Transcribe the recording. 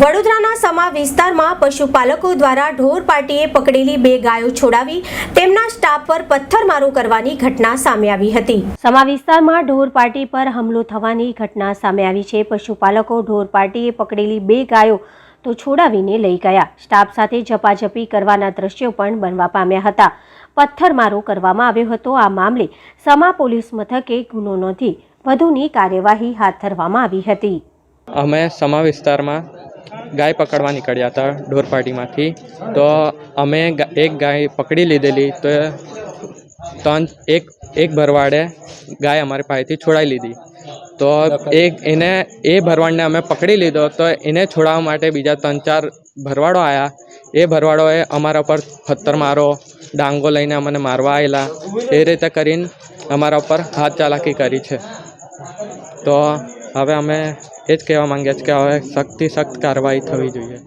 વડોદરાના સમા વિસ્તારમાં પશુપાલકો દ્વારા ઢોર પાર્ટીએ પકડેલી બે ગાયો છોડાવી તેમના સ્ટાફ પર પથ્થરમારો કરવાની ઘટના સામે આવી હતી. સમા વિસ્તારમાં ઢોર પાર્ટી પર હુમલો થવાની ઘટના સામે આવી છે. પશુપાલકો ઢોર પાર્ટીએ પકડેલી બે ગાયો તો છોડાવીને લઈ ગયા. સ્ટાફ સાથે ઝપાઝપી કરવાના દ્રશ્યો પણ બનવા પામ્યા હતા. પથ્થરમારો કરવામાં આવ્યો હતો. આ મામલે સમા પોલીસ મથકે ગુનો નોંધી વધુની કાર્યવાહી હાથ ધરવામાં આવી હતી. અમે સમા વિસ્તારમાં ગાય પકડવા નીકળ્યા હતા ઢોર પાર્ટીમાંથી. તો અમે એક ગાય પકડી લીધેલી તો ત્રણ, એક એક ભરવાડે ગાય અમારી પાસેથી છોડાવી લીધી. તો એક એને, એ ભરવાડને અમે પકડી લીધો તો એને છોડાવવા માટે બીજા ત્રણ, ચાર ભરવાડો આવ્યા એ ભરવાડોએ અમારા પર પથ્થર મારો, ડાંગો લઈને અમને મારવા આવેલા એ રીતે કરીને અમારા ઉપર હાથ ચાલાકી કરી છે. તો હવે અમે એ જ કહેવા માંગીએ છીએ કે હવે સખ્તથી સખ્ત કાર્યવાહી થવી જોઈએ.